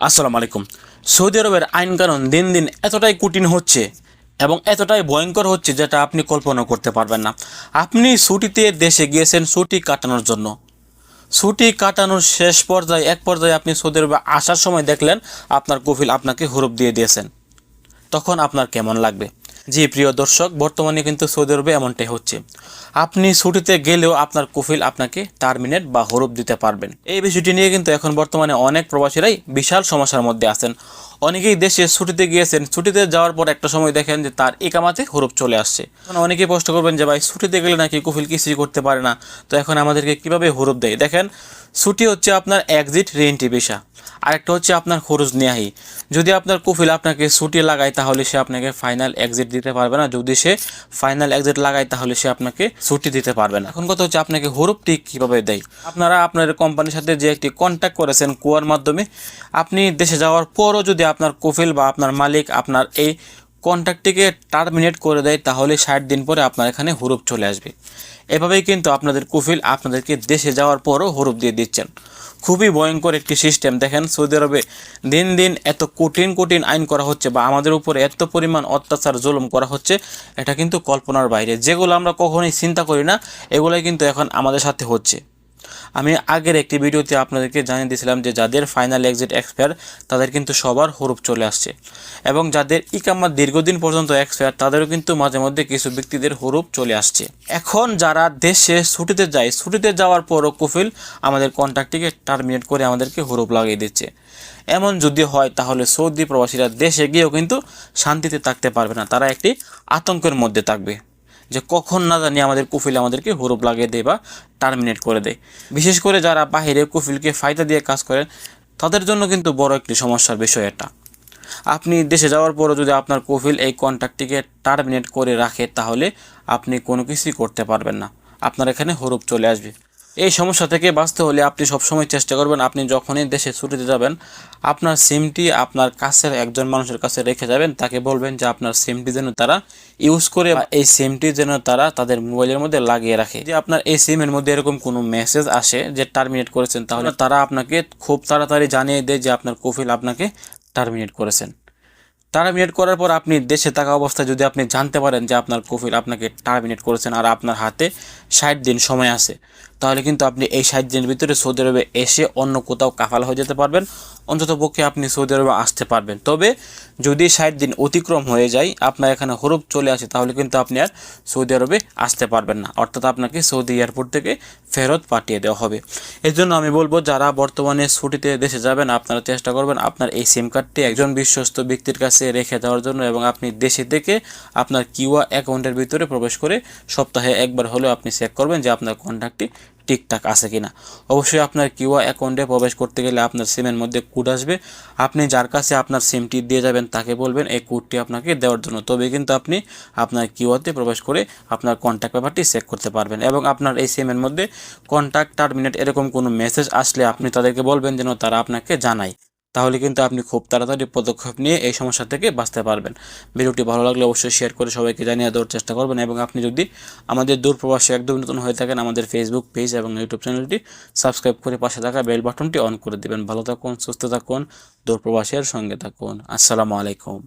আসসালামু আলাইকুম। সৌদি আরবের আইন কানুন দিন দিন এতটাই কঠিন হচ্ছে এবং এতটাই ভয়ঙ্কর হচ্ছে যেটা আপনি কল্পনা করতে পারবেন না। আপনি ছুটিতে দেশে গিয়েছেন, ছুটি কাটানোর জন্য। ছুটি কাটানোর শেষ পর্যায়ে, এক পর্যায়ে আপনি সৌদি আরবে আসার সময় দেখলেন, আপনার কফিল আপনাকে হরুপ দিয়ে দিয়েছেন। তখন আপনার কেমন লাগবে? জি, প্রিয় দর্শক, বর্তমানে কিন্তু সৌদি আরবে এমনটাই হচ্ছে। আপনি ছুটিতে গেলেও আপনার কফিল আপনাকে টার্মিনেট বা হরুপ দিতে পারবেন। এই বিষয়টি নিয়ে কিন্তু এখন বর্তমানে অনেক প্রবাসীরাই বিশাল সমস্যার মধ্যে আছেন। অনেকেই দেশে ছুটিতে গিয়েছেন। ছুটিতে যাওয়ার পর একটা সময় দেখেন যে তার একামাতে হরুপ চলে আসছে। এখন অনেকেই প্রশ্ন করবেন যে ভাই, ছুটিতে গেলে নাকি কফিল কিছুই করতে পারে না? তো এখন আমাদেরকে কীভাবে হরুপ দেয়? দেখেন, ছুটি হচ্ছে আপনার এক্সিট রেন্টি ভিসা আরেকটা হচ্ছে আপনার খরচ নেয়াহি। যদি আপনার কফিল আপনাকে ছুটি লাগায়, তাহলে সে আপনাকে ফাইনাল এক্সিট দিতে পারবে না। যদি সে ফাইনাল এক্সিট লাগায়, তাহলে সে আপনাকে ছুটি দিতে পারবে না। এখন কথা হচ্ছে আপনাকে হরুপটি কীভাবে দেয়? আপনারা আপনার কোম্পানির সাথে যে একটি কন্ট্যাক্ট করেছেন কুয়ার মাধ্যমে, আপনি দেশে যাওয়ার পরও যদি আপনার কফিল বা আপনার মালিক আপনার এই কন্ট্যাক্টটিকে টার্মিনেট করে দেয়, তাহলে ষাট দিন পরে আপনার এখানে হরুপ চলে আসবে। এভাবেই কিন্তু আপনাদের কুফিল আপনাদেরকে দেশে যাওয়ার পরও হরুপ দিয়ে দিচ্ছেন। খুবই ভয়ঙ্কর একটি সিস্টেম। দেখেন, সৌদি আরবে দিন দিন এত কঠিন কঠিন আইন করা হচ্ছে বা আমাদের উপরে এত পরিমাণ অত্যাচার, জুলুম করা হচ্ছে, এটা কিন্তু কল্পনার বাইরে। যেগুলো আমরা কখনোই চিন্তা করি না, এগুলোই কিন্তু এখন আমাদের সাথে হচ্ছে। আমি আগের একটি ভিডিওতে আপনাদেরকে জানিয়ে দিয়েছিলাম যে যাদের ফাইনাল এক্সিট এক্সপায়ার তাদের কিন্তু সবার হরুপ চলে আসছে। এবং যাদের ইকামা দীর্ঘদিন পর্যন্ত এক্সপায়ার তাদেরও কিন্তু মাঝে মধ্যে কিছু ব্যক্তিদের হরুপ চলে আসছে। এখন যারা দেশে ছুটিতে যায়, ছুটিতে যাওয়ার পরও কফিল আমাদের কন্ট্রাক্টটিকে টার্মিনেট করে আমাদেরকে হরুপ লাগিয়ে দিচ্ছে। এমন যদি হয়, তাহলে সৌদি প্রবাসীরা দেশে গিয়েও কিন্তু শান্তিতে থাকতে পারবে না। তারা একটি আতঙ্কের মধ্যে থাকবে। যে কখন না জানি আমাদের কুফিল আমাদেরকে হরুপ লাগিয়ে দেয় বা টার্মিনেট করে দেয়। বিশেষ করে যারা বাহিরে কুফিলকে ফায়দা দিয়ে কাজ করেন, তাদের জন্য কিন্তু বড় একটি সমস্যার বিষয় এটা। আপনি দেশে যাওয়ার পরও যদি আপনার কফিল এই কন্ট্রাক্টটিকে টার্মিনেট করে রাখে, তাহলে আপনি কোনো কিছুই করতে পারবেন না। আপনার এখানে হরুপ চলে আসবে। এই সমস্যা থেকে বাঁচতে হলে আপনি সবসময় চেষ্টা করবেন, আপনি যখনই দেশে ছুটিতে যাবেন, আপনার সিমটি আপনার কাছের একজন মানুষের কাছে রেখে যাবেন, তাকে বলবেন যে আপনার সিমটি যেন তারা ইউজ করে এই সিমটি যেন তারা তাদের মোবাইলের মধ্যে লাগিয়ে রাখে। যে আপনার এই সিমের মধ্যে এরকম কোনো মেসেজ আসে যে টার্মিনেট করেছেন, তাহলে তারা আপনাকে খুব তাড়াতাড়ি জানিয়ে দেয় যে আপনার কফিল আপনাকে টার্মিনেট করেছেন। টার্মিনেট করার পর আপনি দেশে থাকা অবস্থায় যদি আপনি জানতে পারেন যে আপনার কফিল আপনাকে টার্মিনেট করেছেন আর আপনার হাতে ষাট দিন সময় আছে, তাহলে কিন্তু আপনি এই ষাট দিনের ভিতরে সৌদি আরবে এসে অন্য কোথাও কাফাল হয়ে যেতে পারবেন। অন্তত পক্ষে আপনি সৌদি আরবে আসতে পারবেন। তবে যদি ষাট দিন অতিক্রম হয়ে যায়, আপনার এখানে হরুপ চলে আসে, তাহলে কিন্তু আপনি আর সৌদি আরবে আসতে পারবেন না। অর্থাৎ আপনাকে সৌদি এয়ারপোর্ট থেকে ফেরত পাঠিয়ে দেওয়া হবে। এর জন্য আমি বলব, যারা বর্তমানে ছুটিতে দেশে যাবেন, আপনারা চেষ্টা করবেন আপনার এই সিম কার্ডটি একজন বিশ্বস্ত ব্যক্তির কাছে রেখে দেওয়ার জন্য এবং আপনি দেশে থেকে আপনার কিউআ অ্যাকাউন্টের ভিতরে প্রবেশ করে সপ্তাহে একবার হলেও আপনি চেক করবেন যে আপনার কন্ট্যাক্টটি ঠিকঠাক আছে কিনা। অবশ্যই আপনার কিউআর অ্যাকাউন্টে প্রবেশ করতে গেলে আপনার সিমের মধ্যে কোড আসবে। আপনি যার কাছে আপনার সিমটি দিয়ে যাবেন তাকে বলবেন, এই কোডটি আপনাকে দেওয়ার জন্য। তবে কিন্তু আপনি আপনার কিউআরতে প্রবেশ করে আপনার কন্ট্যাক্ট পেপারটি চেক করতে পারবেন এবং আপনার এই সিমের মধ্যে কন্ট্যাক্ট টার্মিনেট এরকম কোনো মেসেজ আসলে আপনি তাদেরকে বলবেন যেন তারা আপনাকে জানায়। তাহলে কিন্তু আপনি খুব তাড়াতাড়ি পদক্ষেপ নিয়ে এই সমস্যা থেকে বাঁচতে পারবেন। ভিডিওটি ভালো লাগলে অবশ্যই শেয়ার করে সবাইকে জানিয়ে দেওয়ার চেষ্টা করবেন এবং আপনি যদি আমাদের দূর প্রবাসী একদম নতুন হয়ে থাকেন, আমাদের ফেসবুক পেজ এবং ইউটিউব চ্যানেলটি সাবস্ক্রাইব করে পাশে থাকা বেল বাটনটি অন করে দেবেন। ভালো থাকুন, সুস্থ থাকুন দূর প্রবাসীর সঙ্গে থাকুন। আসসালামু আলাইকুম।